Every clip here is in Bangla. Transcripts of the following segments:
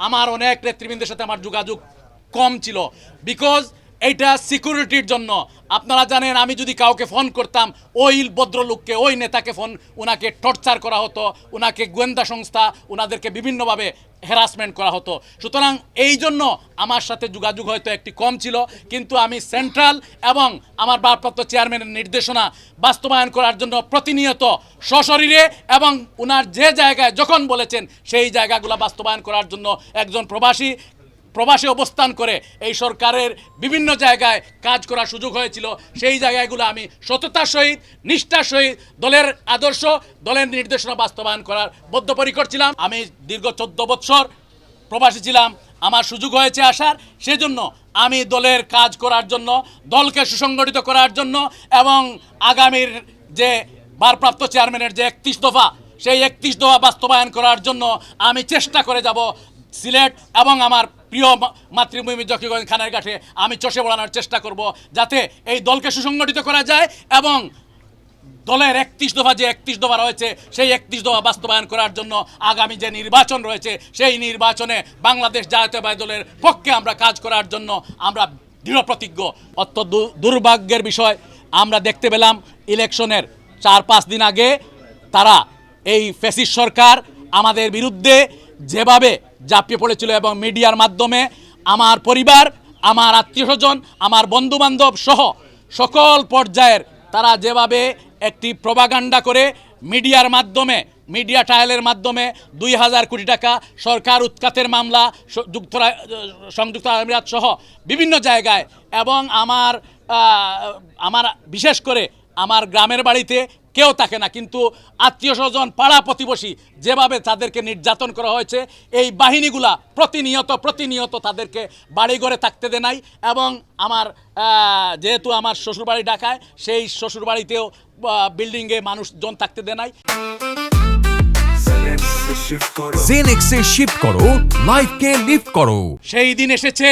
আমার অনেক নেতৃবৃন্দের সাথে আমার যোগাযোগ কম ছিল। বিকজ এইটা সিকিউরিটির জন্য। আপনারা জানেন, আমি যদি কাউকে ফোন করতাম, ওই ভদ্রলোককে, ওই নেতাকে ফোন ওনাকে টর্চার করা হতো ওনাকে গোয়েন্দা সংস্থা ওনাদেরকে বিভিন্নভাবে হ্যারাসমেন্ট করা হতো। সুতরাং এই জন্য আমার সাথে যোগাযোগ হয়তো একটি কম ছিল, কিন্তু আমি সেন্ট্রাল এবং আমার ভারপ্রাপ্ত চেয়ারম্যানের নির্দেশনা বাস্তবায়ন করার জন্য প্রতিনিয়ত সশরীরে এবং ওনার যে জায়গায়, যখন বলেছেন, সেই জায়গাগুলো বাস্তবায়ন করার জন্য একজন প্রবাসী প্রবাসে অবস্থান করে এই সরকারের বিভিন্ন জায়গায় কাজ করার সুযোগ হয়েছিল। সেই জায়গাগুলো আমি সততার সহিত, নিষ্ঠার সহিত দলের আদর্শ, দলের নির্দেশনা বাস্তবায়ন করার বদ্ধপরিকর ছিলাম। আমি দীর্ঘ চোদ্দ বৎসর প্রবাসী ছিলাম। আমার সুযোগ হয়েছে আসার। সেজন্য আমি দলের কাজ করার জন্য, দলকে সুসংগঠিত করার জন্য এবং আগামীর যে ভারপ্রাপ্ত চেয়ারম্যানের যে একত্রিশ দফা, সেই একত্রিশ দফা বাস্তবায়ন করার জন্য আমি চেষ্টা করে যাব সিলেট এবং আমার প্রিয় মাতৃভূমি জকিগঞ্জ খানের ঘাটে আমি চষে বড়ানোর চেষ্টা করব যাতে এই দলকে সুসংগঠিত করা যায় এবং দলের একত্রিশ দফা যে একত্রিশ দফা রয়েছে, সেই একত্রিশ দফা বাস্তবায়ন করার জন্য আগামী যে নির্বাচন রয়েছে, সেই নির্বাচনে বাংলাদেশ জাতীয়তাবাদী দলের পক্ষে আমরা কাজ করার জন্য আমরা দৃঢ় প্রতিজ্ঞ। অত্য দু- দুর্ভাগ্যের বিষয়, আমরা দেখতে পেলাম ইলেকশনের চার পাঁচ দিন আগে তারা এই ফেসিস সরকার আমাদের বিরুদ্ধে যেভাবে ঝাঁপিয়ে পড়েছিল এবং মিডিয়ার মাধ্যমে আমার পরিবার, আমার আত্মীয় স্বজন আমার বন্ধুবান্ধব সহ সকল পর্যায়ের তারা যেভাবে একটি প্রবাগান্ডা করে মিডিয়ার মাধ্যমে, মিডিয়া ট্রায়ালের মাধ্যমে দুই হাজার কোটি টাকা সরকার উৎখাতের মামলা যুক্তরা সংযুক্ত আমিরাত সহ বিভিন্ন জায়গায় এবং আমার আমার বিশেষ করে আমার গ্রামের বাড়িতে কেউ থাকে না কিন্তু আত্মীয় স্বজন পাড়া প্রতিবেশী যেভাবে তাদেরকে নির্যাতন করা হয়েছে এই বাহিনীগুলা প্রতিনিয়ত প্রতিনিয়ত তাদেরকে বাড়ি ঘরে থাকতে দেয় নাই এবং আমার যেহেতু আমার শ্বশুরবাড়ি ঢাকায় সেই শ্বশুরবাড়িতেও বিল্ডিংয়ে মানুষজন থাকতে দেয় নাই। জেনেক্সে শিফট করো। লাইফকে লিফট করো। সেই দিন এসেছে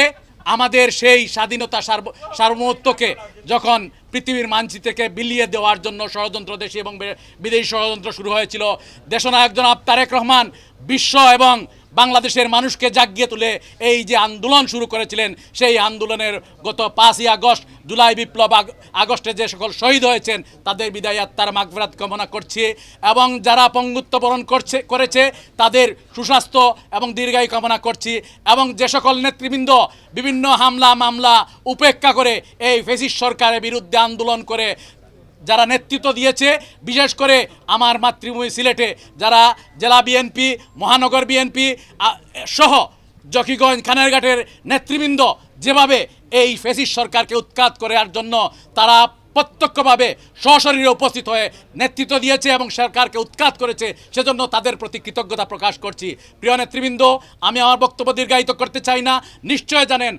আমাদের সেই স্বাধীনতা সার্ব- সার্বভৌমত্বকে যখন পৃথিবীর মানচিত্রকে বিলিয়ে দেওয়ার জন্য ষড়যন্ত্র দেশি এবং বিদেশি ষড়যন্ত্র শুরু হয়েছিল, দেশনায়ক জনাব তারেক রহমান বিশ্ব এবং বাংলাদেশের মানুষকে জাগিয়ে তুলে এই যে আন্দোলন শুরু করেছিলেন, সেই আন্দোলনের গত পাঁচই আগস্ট, জুলাই বিপ্লব আগ- আগস্টে যে সকল শহীদ হয়েছেন, তাদের বিদায় আত্মার মাগফরাত কামনা করছি এবং যারা পঙ্গুত্ব বরণ করছে, করেছে, তাদের সুস্বাস্থ্য এবং দীর্ঘায়ু কামনা করছি এবং যে সকল নেতৃবৃন্দ বিভিন্ন হামলা মামলা উপেক্ষা করে এই ফেসিস সরকারের বিরুদ্ধে আন্দোলন করে যারা নেতৃত্ব দিয়েছে, বিশেষ করে আমার মাতৃভূমি সিলেটে, যারা জেলা বিএনপি, মহানগর বিএনপি সহ জকিগঞ্জ খানারঘাটের নেতৃবৃন্দ যেভাবে এই ফেসিস সরকারকে উৎখাত করার জন্য তারা প্রত্যক্ষভাবে সশরীরে উপস্থিত হয়ে নেতৃত্ব দিয়েছে এবং সরকারকে উৎখাত করেছে, সেজন্য তাদের প্রতি কৃতজ্ঞতা প্রকাশ করছি। প্রিয় নেতৃবৃন্দ, আমি আমার বক্তব্য দীর্ঘায়িত করতে চাই না। নিশ্চয় জানেন